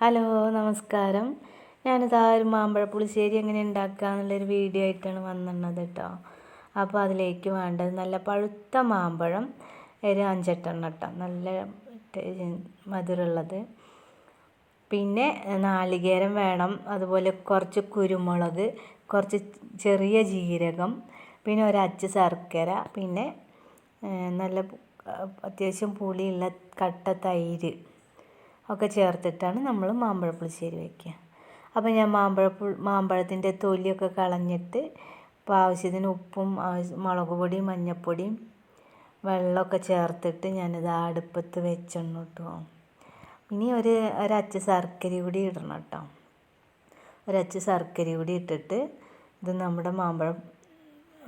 Hello നമസ്കാരം. ഞാനിതാ ഒരു മാമ്പഴ പുളിശ്ശേരി എങ്ങനെ ഉണ്ടാക്കുക എന്നുള്ളൊരു വീഡിയോ ആയിട്ടാണ് വന്നിരുന്നത് കേട്ടോ. അപ്പോൾ അതിലേക്ക് വേണ്ടത് നല്ല പഴുത്ത മാമ്പഴം ഒരു അഞ്ചെട്ടെണ്ണം കേട്ടോ. നല്ല മധുരമുള്ളത്. പിന്നെ നാളികേരം വേണം അതുപോലെ കുറച്ച് കുരുമുളക് കുറച്ച് ചെറിയ ജീരകം പിന്നെ ഒരച്ച് ശർക്കര പിന്നെ നല്ല അത്യാവശ്യം പുളിയുള്ള കട്ട തൈര്. ഒക്കെ ചേർത്തിട്ടാണ് നമ്മൾ മാമ്പഴ പുളിശ്ശേരി വയ്ക്കുക. അപ്പോൾ ഞാൻ മാമ്പഴ മാമ്പഴത്തിന്റെ തൊലിയൊക്കെ കളഞ്ഞിട്ട് ഇപ്പോൾ ആവശ്യത്തിന് ഉപ്പും മുളക് പൊടിയും മഞ്ഞൾപ്പൊടിയും വെള്ളമൊക്കെ ചേർത്തിട്ട് ഞാനിത് അടുപ്പത്ത് വെച്ചെണ്ണു കേട്ടോ ഇനി ഒരു ഒരച്ച് ശർക്കര കൂടി ഇടണം കേട്ടോ. ഒരച്ച് ശർക്കര കൂടി ഇട്ടിട്ട് ഇത് നമ്മുടെ മാമ്പഴം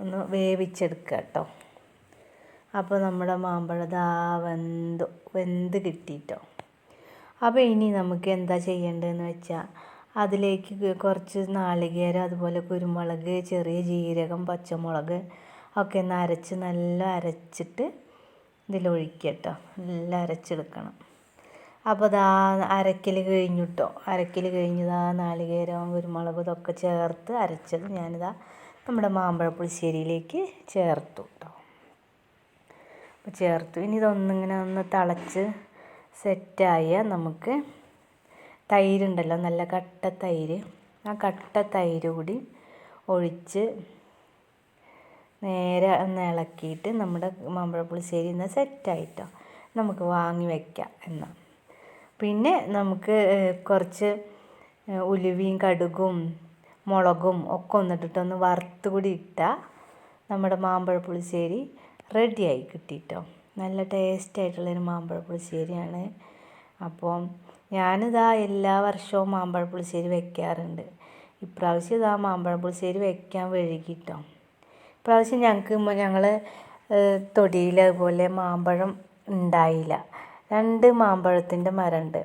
ഒന്ന് വേവിച്ചെടുക്കുക കേട്ടോ. അപ്പോൾ നമ്മുടെ മാമ്പഴം ദാ വെന്ത് വെന്ത് കിട്ടിയിട്ടോ. അപ്പോൾ ഇനി നമുക്ക് എന്താ ചെയ്യേണ്ടതെന്ന് വെച്ചാൽ അതിലേക്ക് കുറച്ച് നാളികേരം അതുപോലെ കുരുമുളക് ചെറിയ ജീരകം പച്ചമുളക് ഒക്കെ ഒന്ന് അരച്ച് നല്ല അരച്ചിട്ട് ഇതിലൊഴിക്കുക കേട്ടോ നല്ല അരച്ചെടുക്കണം. അപ്പോൾ ഇതാ അരക്കൽ കഴിഞ്ഞു കേട്ടോ അരക്കൽ കഴിഞ്ഞതാ നാളികേരവും കുരുമുളക് ഇതൊക്കെ ചേർത്ത് അരച്ചത് ഞാനിതാ നമ്മുടെ മാമ്പഴ പുളിശ്ശേരിയിലേക്ക് ചേർത്തു കേട്ടോ അപ്പോൾ ചേർത്തു. ഇനി ഇതൊന്നിങ്ങനെ ഒന്ന് തിളച്ച് സെറ്റായ നമുക്ക് തൈരുണ്ടല്ലോ നല്ല കട്ട തൈര്. ആ കട്ട തൈര് കൂടി ഒഴിച്ച് നേരെ ഒന്ന് ഇളക്കിയിട്ട് നമ്മുടെ മാമ്പഴ പുളിശ്ശേരി ഇന്ന് സെറ്റായിട്ടോ. നമുക്ക് വാങ്ങി വയ്ക്കാം എന്നാൽ പിന്നെ നമുക്ക് കുറച്ച് ഉലുവയും കടുകും മുളകും ഒക്കെ ഒന്നിട്ടിട്ടൊന്ന് വറുത്ത് കൂടി ഇട്ടാൽ നമ്മുടെ മാമ്പഴ പുളിശ്ശേരി റെഡിയായി കിട്ടിയിട്ടോ നല്ല ടേസ്റ്റ് ആയിട്ടുള്ളൊരു മാമ്പഴ പുളിശ്ശേരിയാണ് അപ്പോൾ ഞാനിതാ എല്ലാ വർഷവും മാമ്പഴ പുളിശ്ശേരി വെക്കാറുണ്ട്. ഇപ്രാവശ്യം ഇതാ മാമ്പഴ പുളിശ്ശേരി വെക്കാൻ വഴുകിട്ടോ. ഇപ്രാവശ്യം ഞങ്ങൾക്ക് ഞങ്ങൾ തൊടിയിൽ അതുപോലെ മാമ്പഴം ഉണ്ടായില്ല. രണ്ട് മാമ്പഴത്തിന്റെ മരമുണ്ട്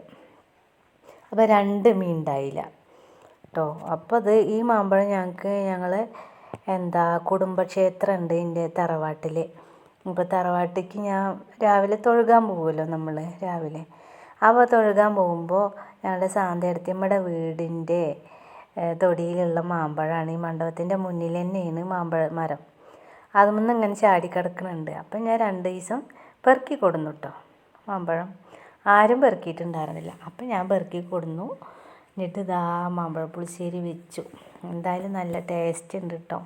അപ്പോൾ രണ്ട് മീൻ ഉണ്ടായില്ല. കേട്ടോ അപ്പോൾ അത് ഈ മാമ്പഴം ഞങ്ങൾക്ക് ഞങ്ങൾ എന്താ കുടുംബക്ഷേത്രം ഉണ്ട് എന്റെ തറവാട്ടിൽ ഇപ്പോൾ തറവാട്ടിക്ക് ഞാൻ രാവിലെ തൊഴുകാൻ പോകുമല്ലോ നമ്മൾ രാവിലെ. അപ്പോൾ തൊഴുകാൻ പോകുമ്പോൾ ഞങ്ങളുടെ സാന്തയടുത്തിയമ്മയുടെ വീടിന്റെ തൊടിയിലുള്ള മാമ്പഴമാണ് ഈ മണ്ഡപത്തിന്റെ മുന്നിൽ തന്നെയാണ് മാമ്പഴ മരം. അതുമൊന്നും ഇങ്ങനെ ചാടി കിടക്കുന്നുണ്ട് അപ്പം ഞാൻ രണ്ട് ദിവസം പെറുക്കി കൊടുന്നു കേട്ടോ മാമ്പഴം. ആരും പെറുക്കിയിട്ടുണ്ടായിരുന്നില്ല. അപ്പം ഞാൻ പെറുക്കി കൊടുന്നു. എന്നിട്ട് ഇതാ മാമ്പഴ പുളിശ്ശേരി വെച്ചു. എന്തായാലും നല്ല ടേസ്റ്റ് ഉണ്ട് കേട്ടോ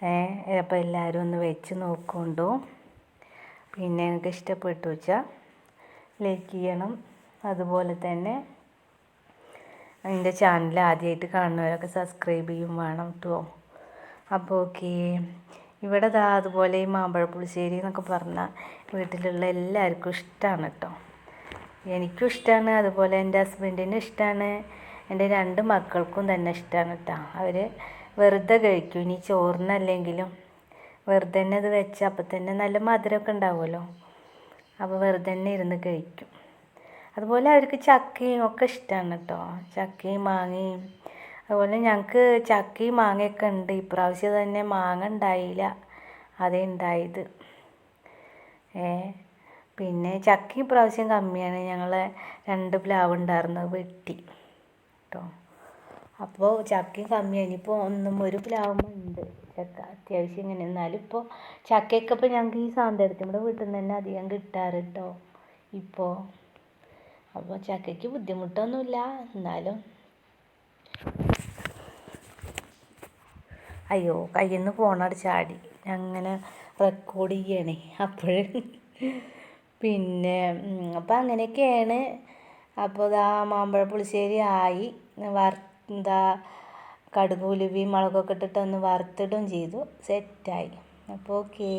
അപ്പോൾ എല്ലാവരും ഒന്ന് വെച്ച് നോക്കുണ്ടോ. പിന്നെ നിങ്ങൾക്ക് ഇഷ്ടപ്പെട്ടു വെച്ചാൽ ലൈക്ക് ചെയ്യണം. അതുപോലെ തന്നെ എന്റെ ചാനൽ ആദ്യമായിട്ട് കാണുന്നവരൊക്കെ സബ്സ്ക്രൈബ് ചെയ്യും വേണം കേട്ടോ അപ്പോൾ ഓക്കെ. ഇവിടെ ദാ അതുപോലെ ഈ മാമ്പഴ പുളിശ്ശേരി എന്നൊക്കെ പറഞ്ഞാൽ വീട്ടിലുള്ള എല്ലാവർക്കും ഇഷ്ടമാണ് കേട്ടോ എനിക്കും ഇഷ്ടമാണ് അതുപോലെ എന്റെ ഹസ്ബൻഡിനും ഇഷ്ടമാണ് എന്റെ രണ്ട് മക്കൾക്കും തന്നെ ഇഷ്ടമാണ് കേട്ടോ അവർ വെറുതെ കഴിക്കും. ഇനി ചോറിനല്ലെങ്കിലും വെറുതെ തന്നെ അത് വെച്ച് അപ്പം തന്നെ നല്ല മധുരമൊക്കെ ഉണ്ടാവുമല്ലോ. അപ്പോൾ വെറുതെ തന്നെ ഇരുന്ന് കഴിക്കും. അതുപോലെ അവർക്ക് ചക്കയും ഒക്കെ ഇഷ്ടമാണ് കേട്ടോ. ചക്കയും മാങ്ങയും. അതുപോലെ ഞങ്ങൾക്ക് ചക്കയും മാങ്ങയൊക്കെ ഉണ്ട്. ഇപ്രാവശ്യം തന്നെ മാങ്ങ ഉണ്ടായില്ല. അതേ ഉണ്ടായത്. ഏ പിന്നെ ചക്ക ഇപ്രാവശ്യം കമ്മിയാണ്. ഞങ്ങളെ രണ്ട് പ്ലാവ് ഉണ്ടായിരുന്നത് വെട്ടി. കേട്ടോ. അപ്പോൾ ചക്കയും കമ്മിയാണ് ഇനിയിപ്പോൾ ഒന്നും ഒരു പ്ലാവുമ്പോൾ ഉണ്ട്. ചക്ക അത്യാവശ്യം ഇങ്ങനെ. എന്നാലും ഇപ്പോൾ ചക്കയൊക്കെ ഇപ്പോൾ ഞങ്ങൾക്ക് ഈ നമ്മുടെ വീട്ടിൽ നിന്ന് തന്നെ അധികം കിട്ടാറ് കേട്ടോ ഇപ്പോൾ അപ്പോൾ ചക്കയ്ക്ക് ബുദ്ധിമുട്ടൊന്നുമില്ല. എന്നാലും അയ്യോ കയ്യിൽ നിന്ന് ഫോണടി ചാടി. അങ്ങനെ റെക്കോർഡ് ചെയ്യണേ അപ്പോൾ പിന്നെ അപ്പോൾ അങ്ങനെയൊക്കെയാണ്. അപ്പോൾ ഇതാ മാമ്പഴ പുളിശ്ശേരി ആയി. വർ എന്താ കടുക് ഉലുവയും മുളകൊക്കെ ഇട്ടിട്ട് ഒന്ന് വറുത്തിടുകയും ചെയ്തു. സെറ്റായി അപ്പോൾ ഓക്കേ